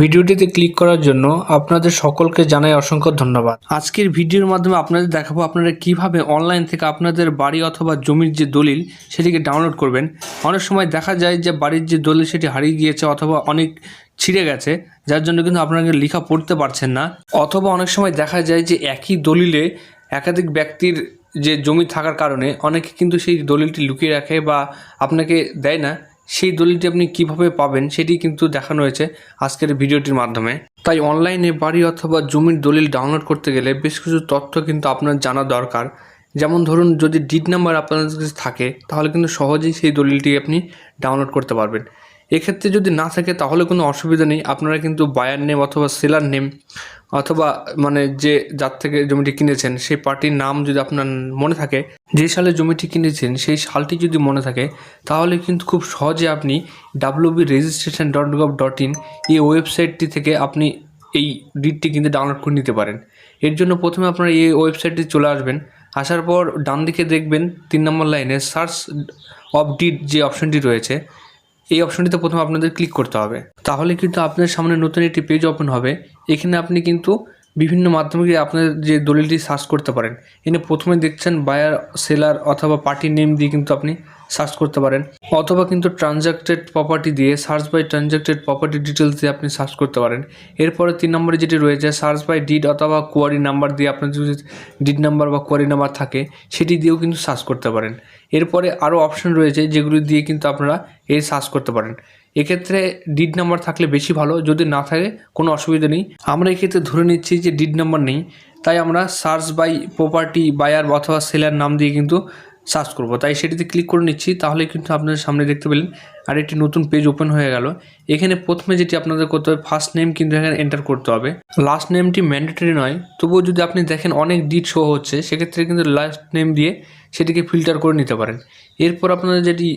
ভিডিওটিতে ক্লিক করার জন্য আপনাদের সকলকে জানাই অসংখ্য ধন্যবাদ। আজকের ভিডিওর মাধ্যমে আপনাদের দেখাবো আপনারা কীভাবে অনলাইন থেকে আপনাদের বাড়ি অথবা জমির যে দলিল, সেটিকে ডাউনলোড করবেন। অনেক সময় দেখা যায় যে বাড়ির যে দলিল, সেটি হারিয়ে গিয়েছে অথবা অনেক ছিঁড়ে গেছে, যার জন্য কিন্তু আপনাকে লেখা পড়তে পারছেন না। অথবা অনেক সময় দেখা যায় যে একই দলিলে একাধিক ব্যক্তির যে জমি থাকার কারণে অনেকে কিন্তু সেই দলিলটি লুকিয়ে রাখে বা আপনাকে দেয় না। সেই দলিলটি আপনি কীভাবে পাবেন সেটি কিন্তু দেখানো হয়েছে আজকের ভিডিওটির মাধ্যমে। তাই অনলাইনে বাড়ি অথবা জমির দলিল ডাউনলোড করতে গেলে বেশ কিছু তথ্য কিন্তু আপনার জানা দরকার। যেমন ধরুন, যদি ডিড নাম্বার আপনার কাছে থাকে, তাহলে কিন্তু সহজেই সেই দলিলটি আপনি ডাউনলোড করতে পারবেন। এক্ষেত্রে যদি না থাকে তাহলে কোনো অসুবিধা নেই। আপনারা কিন্তু বায়ার নেম অথবা সেলার নেম অথবা মানে যে যার থেকে জমিটি কিনেছেন, সেই পার্টির নাম যদি আপনার মনে থাকে, যে সালে জমিটি কিনেছেন, সেই সালটি যদি মনে থাকে, তাহলে কিন্তু খুব সহজে আপনি WB registration dot gov dot in এই ওয়েবসাইটটি থেকে আপনি এই ডিটটি কিন্তু ডাউনলোড করে নিতে পারেন। এর জন্য প্রথমে আপনারা এই ওয়েবসাইটটি চলে আসবেন। আসার পর ডান দিকে দেখবেন তিন নম্বর লাইনে সার্চ অফ ডিড যে অপশনটি রয়েছে এই অপশনটিতে প্রথম আপনাদের ক্লিক করতে হবে। তাহলে কিন্তু আপনার সামনে নতুন একটি পেজ ওপেন হবে। এখানে আপনি কিন্তু বিভিন্ন মাধ্যমে আপনার যে দলিলটি সার্চ করতে পারেন। এনে প্রথমে দেখছেন বায়ার সেলার অথবা পার্টি নেম দিয়ে কিন্তু আপনি সার্চ করতে পারেন। অথবা কিন্তু ট্রানজাক্টেড প্রপার্টি দিয়ে search by transacted property details দিয়ে আপনি সার্চ করতে পারেন। এরপরে তিন নম্বরে যেটি রয়েছে সার্চ বাই ডিড অথবা কোয়ারি নাম্বার দিয়ে আপনার যদি ডিড নাম্বার বা কোয়ারি নাম্বার থাকে, সেটি দিয়েও কিন্তু সার্চ করতে পারেন। এরপরে আরও অপশন রয়েছে, যেগুলি দিয়ে কিন্তু আপনারা এই সার্চ করতে পারেন। এক্ষেত্রে ডিড নাম্বার থাকলে বেশি ভালো, যদি না থাকে কোনো অসুবিধা নেই। আমরা এক্ষেত্রে ধরে নিচ্ছি যে ডিড নাম্বার নেই, তাই আমরা সার্চ বাই প্রপার্টি বায়ার অথবা সেলার নাম দিয়ে কিন্তু সার্চ করব। তাই সেটিতে ক্লিক করে নিচ্ছি তাহলে কিন্তু আপনাদের সামনে দেখতে পেলেন। আর একটি নতুন পেজ ওপেন হয়ে গেল। এখানে প্রথমে যেটি আপনাদের করতে হবে ফার্স্ট নেম কিন্তু এখানে এন্টার করতে হবে। লাস্ট নেমটি ম্যান্ডেটরি নয়। তবুও যদি আপনি দেখেন অনেক ডিট শো হচ্ছে, সেক্ষেত্রে কিন্তু লাস্ট নেম দিয়ে সেটিকে ফিল্টার করে নিতে পারেন। এরপর আপনাদের যেটি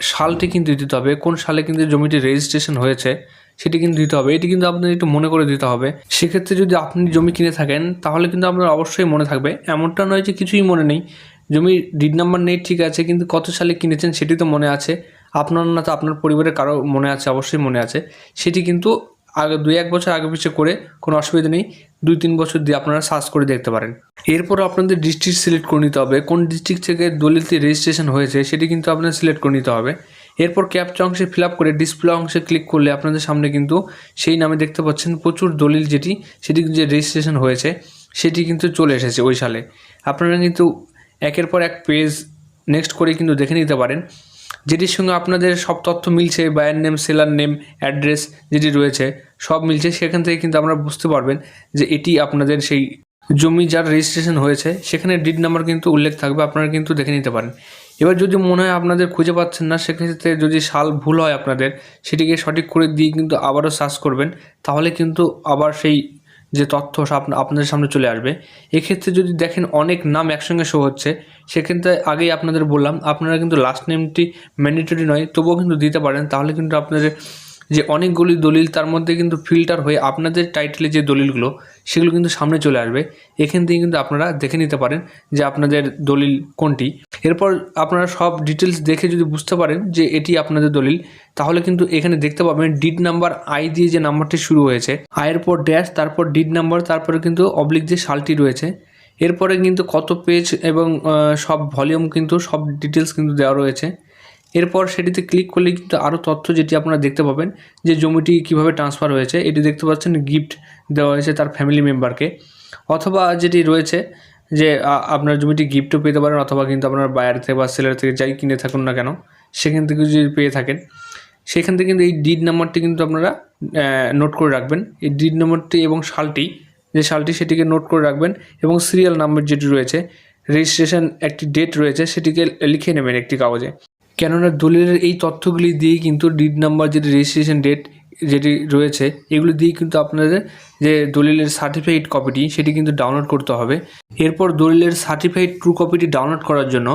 সালটি কিন্তু দিতে হবে, কোন সালে কিন্তু জমিটি রেজিস্ট্রেশন হয়েছে, সেটি কিন্তু দিতে হবে। এটি কিন্তু আপনাদের একটু মনে করে দিতে হবে। সেক্ষেত্রে যদি আপনি জমি কিনে থাকেন, তাহলে কিন্তু আপনার অবশ্যই মনে থাকবে। এমনটা নয় যে কিছুই মনে নেই। জমির ডিড নাম্বার নেই, ঠিক আছে, কিন্তু কত সালে কিনেছেন সেটি তো মনে আছে। আপনার না তো আপনার পরিবারের কারও মনে আছে, অবশ্যই মনে আছে। সেটি কিন্তু আগে দুই এক বছর আগে পিছিয়ে করে কোনো অসুবিধা নেই, দুই তিন বছর দিয়ে আপনারা সার্চ করে দেখতে পারেন। এরপর আপনাদের ডিস্ট্রিক্ট সিলেক্ট করে নিতে হবে। কোন ডিস্ট্রিক্ট থেকে দলিলটি রেজিস্ট্রেশন হয়েছে সেটি কিন্তু আপনাদের সিলেক্ট করে নিতে হবে। এরপর ক্যাপচা অংশে ফিল আপ করে ডিসপ্লে অংশে ক্লিক করলে আপনাদের সামনে কিন্তু সেই নামে দেখতে পাচ্ছেন প্রচুর দলিল যেটি, সেটি যে রেজিস্ট্রেশন হয়েছে, সেটি কিন্তু চলে এসেছে ওই সালে। আপনারা কিন্তু একের পর এক পেজ নেক্সট করে কিন্তু দেখে নিতে পারেন, যেটির সঙ্গে আপনাদের সব তথ্য মিলছে buyer name seller name address যেটি রয়েছে, সব মিলছে। সেখান থেকে কিন্তু আপনারা বুঝতে পারবেন যে এটি আপনাদের সেই জমি যার রেজিস্ট্রেশন হয়েছে, সেখানে ডিড নাম্বার কিন্তু উল্লেখ থাকবে, আপনারা কিন্তু দেখে নিতে পারেন। এবার যদি মনে হয় আপনাদের খুঁজে পাচ্ছেন না, সেক্ষেত্রে যদি সাল ভুল হয় আপনাদের, সেটিকে সঠিক করে দিয়ে কিন্তু আবারও সার্চ করবেন, তাহলে কিন্তু আবার সেই যে তথ্য আপনাদের সামনে চলে আসবে। এক্ষেত্রে যদি দেখেন অনেক নাম একসঙ্গে শো হচ্ছে, সেক্ষেত্রে আগেই আপনাদের বললাম, আপনারা কিন্তু লাস্ট নেমটি ম্যান্ডেটরি নয়, তবুও কিন্তু দিতে পারেন। তাহলে কিন্তু আপনাদের যে অনেকগুলি দলিল তার মধ্যে কিন্তু ফিল্টার হয়ে আপনাদের টাইটেলে যে দলিলগুলো, সেগুলো কিন্তু সামনে চলে আসবে। এখান থেকে কিন্তু আপনারা দেখে নিতে পারেন যে আপনাদের দলিল কোনটি। এরপর আপনারা সব ডিটেলস দেখে যদি বুঝতে পারেন যে এটি আপনাদের দলিল, তাহলে কিন্তু এখানে দেখতে পাবেন ডিড নাম্বার আই দিয়ে যে নাম্বারটি শুরু হয়েছে আয়ের পর ড্যাশ তারপর ডিড নাম্বার তারপরে কিন্তু অবলিক যে সালটি রয়েছে। এরপরে কিন্তু কত পেজ এবং সব ভলিউম কিন্তু সব ডিটেলস কিন্তু দেওয়া রয়েছে। এরপর সেটিতে ক্লিক করলে কিন্তু আরও তথ্য যেটি আপনারা দেখতে পাবেন, যে জমিটি কীভাবে ট্রান্সফার হয়েছে। এটি দেখতে পাচ্ছেন গিফট দেওয়া হয়েছে তার ফ্যামিলি মেম্বারকে অথবা যেটি রয়েছে, যে আপনার জমিটি গিফটও পেতে পারেন, অথবা কিন্তু আপনার বায়ার থেকে বা সেলার থেকে যাই কিনে থাকুন না কেন, সেখান থেকে যদি পেয়ে থাকেন। সেখান থেকে কিন্তু এই ডিড নাম্বারটি কিন্তু আপনারা নোট করে রাখবেন। এই ডিড নাম্বারটি এবং সালটি, যে সালটি সেটিকে নোট করে রাখবেন এবং সিরিয়াল নাম্বার যেটি রয়েছে রেজিস্ট্রেশন একটি ডেট রয়েছে, সেটিকে লিখে নেবেন একটি কাগজে। কেননা দলিলের এই তথ্যগুলি দিয়েই কিন্তু ডিড নাম্বার যেটি রেজিস্ট্রেশন ডেট যেটি রয়েছে, এগুলি দিয়ে কিন্তু আপনাদের যে দলিলের সার্টিফাইড কপিটি সেটি কিন্তু ডাউনলোড করতে হবে। এরপর দলিলের সার্টিফাইড ট্রু কপিটি ডাউনলোড করার জন্য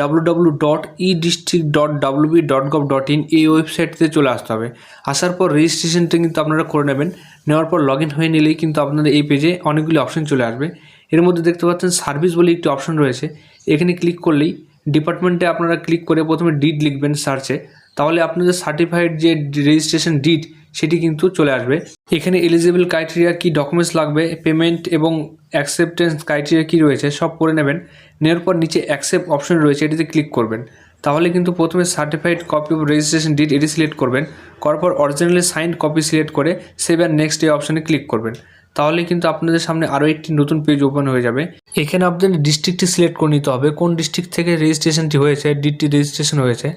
W dot E district dot WB dot gov dot in এই ওয়েবসাইটতে চলে আসতে হবে। আসার পর রেজিস্ট্রেশনটা কিন্তু আপনারা করে নেবেন। নেওয়ার পর লগ ইন হয়ে নিলেই কিন্তু আপনাদের এই পেজে অনেকগুলি অপশন চলে আসবে। এর মধ্যে দেখতে পাচ্ছেন সার্ভিস বলে একটি অপশন রয়েছে। এখানে ক্লিক করলেই ডিপার্টমেন্টে আপনারা ক্লিক করে প্রথমে ডিড লিখবেন সার্চে তাহলে আপনাদের সার্টিফাইড যে রেজিস্ট্রেশন ডিড সেটি কিন্তু চলে আসবে। এখানে এলিজিবল ক্রাইটেরিয়া কি ডকুমেন্টস লাগবে পেমেন্ট এবং অ্যাকসেপ্টেন্স ক্রাইটেরিয়া কি রয়েছে, সব পড়ে নেবেন। নেওয়ার পর নিচে অ্যাকসেপ্ট অপশন রয়েছে, এটিতে ক্লিক করবেন। তাহলে কিন্তু প্রথমে certified copy of registration deed এটি সিলেক্ট করবেন। করার পর অরিজিনালি সাইন কপি সিলেক্ট করে সেভ অ্যান্ড নেক্সট এই অপশানে ক্লিক করবেন। তাহলে কিন্তু আপনাদের সামনে আরও একটি নতুন পেজ ওপেন হয়ে যাবে। এখানে আপনাদের ডিস্ট্রিক্টটি সিলেক্ট করে নিতে হবে। কোন ডিস্ট্রিক্ট থেকে রেজিস্ট্রেশনটি হয়েছে ডিটটি রেজিস্ট্রেশন হয়েছে।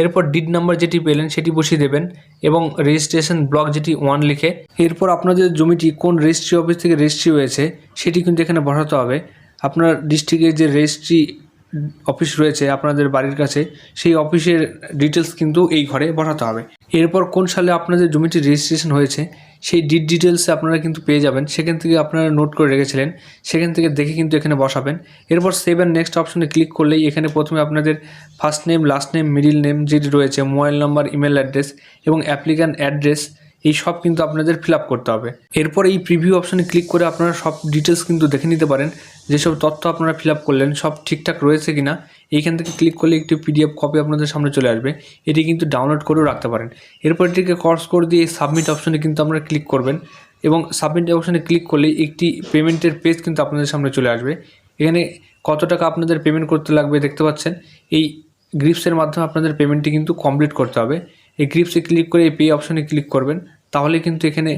এরপর ডিড নাম্বার যেটি পেলেন সেটি বসিয়ে দেবেন এবং রেজিস্ট্রেশন ব্লক যেটি ওয়ান লিখে। এরপর আপনাদের জমিটি কোন রেজিস্ট্রি অফিস থেকে রেজিস্ট্রি হয়েছে সেটি কিন্তু এখানে বসাতে হবে। আপনার ডিস্ট্রিক্টের যে রেজিস্ট্রি অফিস রয়েছে আপনাদের বাড়ির কাছে, সেই অফিসের ডিটেলস কিন্তু এই ঘরে বসাতে হবে। এরপর কোন সালে আপনাদের জমিটি রেজিস্ট্রেশন হয়েছে সেই ডিট ডিটেলসে আপনারা কিন্তু পেয়ে যাবেন। সেখান থেকে আপনারা নোট করে রেখেছিলেন। সেখান থেকে দেখে কিন্তু এখানে বসাবেন। এরপর সেভ অ্যান্ড নেক্সট অপশনে ক্লিক করলেই এখানে প্রথমে আপনাদের first name last name middle name যেটি রয়েছে মোবাইল নাম্বার ইমেল অ্যাড্রেস এবং অ্যাপ্লিক্যান্ট অ্যাড্রেস এই সব কিন্তু আপনাদের ফিল করতে হবে। এরপর এই প্রিভিউ অপশানে ক্লিক করে আপনারা সব ডিটেলস কিন্তু দেখে নিতে পারেন। যেসব তথ্য আপনারা ফিল করলেন সব ঠিকঠাক রয়েছে কিনা, এইখান থেকে ক্লিক করলে একটি পিডিএফ কপি আপনাদের সামনে চলে আসবে। এটি কিন্তু ডাউনলোড করেও রাখতে পারেন। এরপর এটিকে কর্স করে দিয়ে সাবমিট অপশনে কিন্তু আপনারা ক্লিক করবেন এবং সাবমিট অপশনে ক্লিক করলে একটি পেমেন্টের পেজ কিন্তু আপনাদের সামনে চলে আসবে। এখানে কত টাকা আপনাদের পেমেন্ট করতে লাগবে দেখতে পাচ্ছেন। এই গ্রিপসের মাধ্যমে আপনাদের পেমেন্টটি কিন্তু কমপ্লিট করতে হবে। এই গ্রিপসে ক্লিক করে এই পে অপশনে ক্লিক করবেন। তাহলে কিন্তু এখানে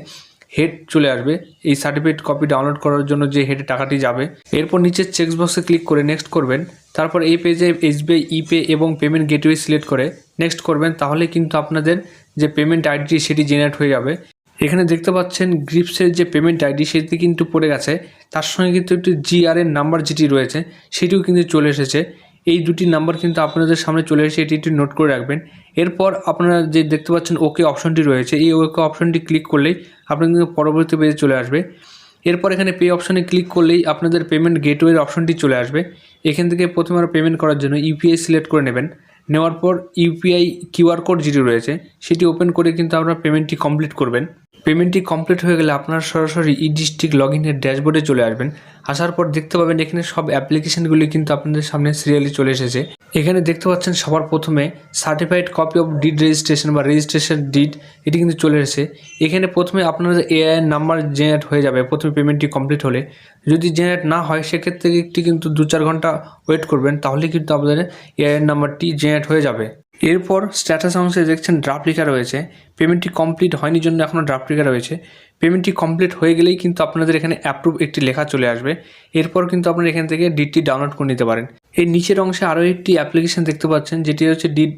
হেড চলে আসবে। এই সার্টিফিকেট কপি ডাউনলোড করার জন্য যে হেডে টাকাটি যাবে, এরপর নিচের চেক বক্সে ক্লিক করে নেক্সট করবেন। তারপর এই পেজে এসবিআই ইপে এবং পেমেন্ট গেটওয়ে সিলেক্ট করে নেক্সট করবেন, তাহলে কিন্তু আপনাদের যে পেমেন্ট আইডি সেটি জেনারেট হয়ে যাবে। এখানে দেখতে পাচ্ছেন গ্রিপসের যে পেমেন্ট আইডি সেটি কিন্তু পড়ে গেছে। তার সঙ্গে কিন্তু একটি জিআর এর নাম্বার যেটি রয়েছে, সেটিও কিন্তু চলে এসেছে। এই দুটি নাম্বার কিন্তু আপনাদের সামনে চলে এসে এটি একটু নোট করে রাখবেন। এরপর আপনারা যে দেখতে পাচ্ছেন ওকে অপশনটি রয়েছে। এই ওকে অপশনটি ক্লিক করলেই আপনার কিন্তু পরবর্তী পেজে চলে আসবে। এরপর এখানে পে অপশনে ক্লিক করলেই আপনাদের পেমেন্ট গেটওয়ের অপশনটি চলে আসবে। এখান থেকে প্রথমে পেমেন্ট করার জন্য ইউপিআই সিলেক্ট করে নেবেন। নেওয়ার পর ইউপিআই কিউআর কোড যেটি রয়েছে, সেটি ওপেন করে কিন্তু আপনারা পেমেন্টটি কমপ্লিট করবেন। পেমেন্টটি কমপ্লিট হয়ে গেলে আপনারা সরাসরি ই ডিস্ট্রিক্ট লগ ইনের ড্যাশবোর্ডে চলে আসবেন। আসার পর দেখতে পাবেন এখানে সব অ্যাপ্লিকেশনগুলি কিন্তু আপনাদের সামনে সিরিয়ালি চলে এসেছে। এখানে দেখতে পাচ্ছেন সবার প্রথমে certified copy of deed registration বা রেজিস্ট্রেশন ডিড এটি কিন্তু চলে এসেছে। এখানে প্রথমে আপনাদের এআই নাম্বার জেনারেট হয়ে যাবে, প্রথমে পেমেন্টটি কমপ্লিট হলে। যদি জেনারেট না হয়, সেক্ষেত্রে একটি কিন্তু দু চার ঘণ্টা ওয়েট করবেন, তাহলে কিন্তু আপনাদের এআই নাম্বারটি জেনারেট হয়ে যাবে। এরপর স্ট্যাটাস অংশে দেখছেন ড্রাফট লেখা রয়েছে। পেমেন্টটি কমপ্লিট হয়নি জন্য এখনও ড্রাফট লেখা রয়েছে। পেমেন্টটি কমপ্লিট হয়ে গেলেই কিন্তু আপনাদের এখানে অ্যাপ্রুভ একটি লেখা চলে আসবে। এরপর কিন্তু আপনারা এখান থেকে ডিডটি ডাউনলোড করে নিতে পারেন। এই নিচের অংশে আরও একটি অ্যাপ্লিকেশন দেখতে পাচ্ছেন, যেটি হচ্ছে ডিড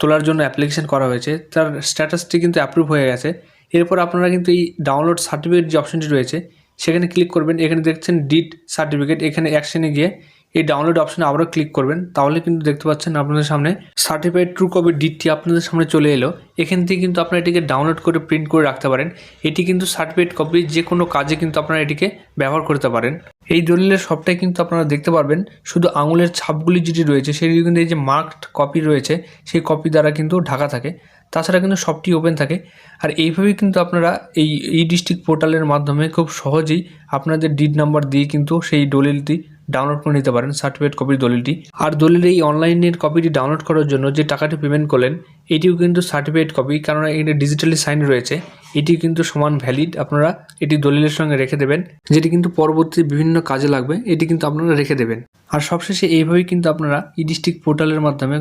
তোলার জন্য অ্যাপ্লিকেশন করা হয়েছে। তার স্ট্যাটাসটি কিন্তু অ্যাপ্রুভ হয়ে গেছে। এরপর আপনারা কিন্তু এই ডাউনলোড সার্টিফিকেট যে অপশনটি রয়েছে, সেখানে ক্লিক করবেন। এখানে দেখছেন ডিড সার্টিফিকেট এখানে অ্যাকশনে গিয়ে এই ডাউনলোড অপশনে আবারও ক্লিক করবেন। তাহলে কিন্তু দেখতে পাচ্ছেন আপনাদের সামনে সার্টিফাইড ট্রু কপি ডিটটি আপনাদের সামনে চলে এলো। এখান থেকে কিন্তু আপনারা এটিকে ডাউনলোড করে প্রিন্ট করে রাখতে পারেন। এটি কিন্তু সার্টিফাইড কপি যে কোনো কাজে কিন্তু আপনারা এটিকে ব্যবহার করতে পারেন। এই দলিলের সবটাই কিন্তু আপনারা দেখতে পারবেন। শুধু আঙুলের ছাপগুলি যেটি রয়েছে সেটি কিন্তু এই যে মার্কড কপি রয়েছে, সেই কপি দ্বারা কিন্তু ঢাকা থাকে। তাছাড়া কিন্তু সবটি ওপেন থাকে। আর এইভাবেই কিন্তু আপনারা এই ই ডিস্ট্রিক্ট পোর্টালের মাধ্যমে খুব সহজেই আপনাদের ডিড নাম্বার দিয়ে কিন্তু সেই দলিলটি ডাউনলোড করে নিতে পারেন সার্টিফিকেট কপির দলিলটি। আর দলিলের এই অনলাইনের কপিটি ডাউনলোড করার জন্য যে টাকাটি পেমেন্ট করলেন, এটিও কিন্তু সার্টিফিকেট কপি কারণ এখানে ডিজিটালি সাইন রয়েছে। এটি কিন্তু সমান ভ্যালিড আপনারা এটি দলিলের সঙ্গে রেখে দেবেন, যেটি কিন্তু পরবর্তী বিভিন্ন কাজে লাগবে, এটি কিন্তু আপনারা রেখে দেবেন। আর সবশেষে এইভাবেই কিন্তু আপনারা ই ডিস্ট্রিক্ট পোর্টালের মাধ্যমে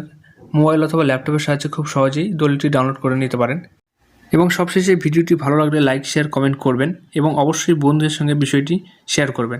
মোবাইল অথবা ল্যাপটপের সাহায্যে খুব সহজেই দলিলটি ডাউনলোড করে নিতে পারেন। এবং সবশেষে ভিডিওটি ভালো লাগলে লাইক শেয়ার কমেন্ট করবেন এবং অবশ্যই বন্ধুদের সঙ্গে বিষয়টি শেয়ার করবেন।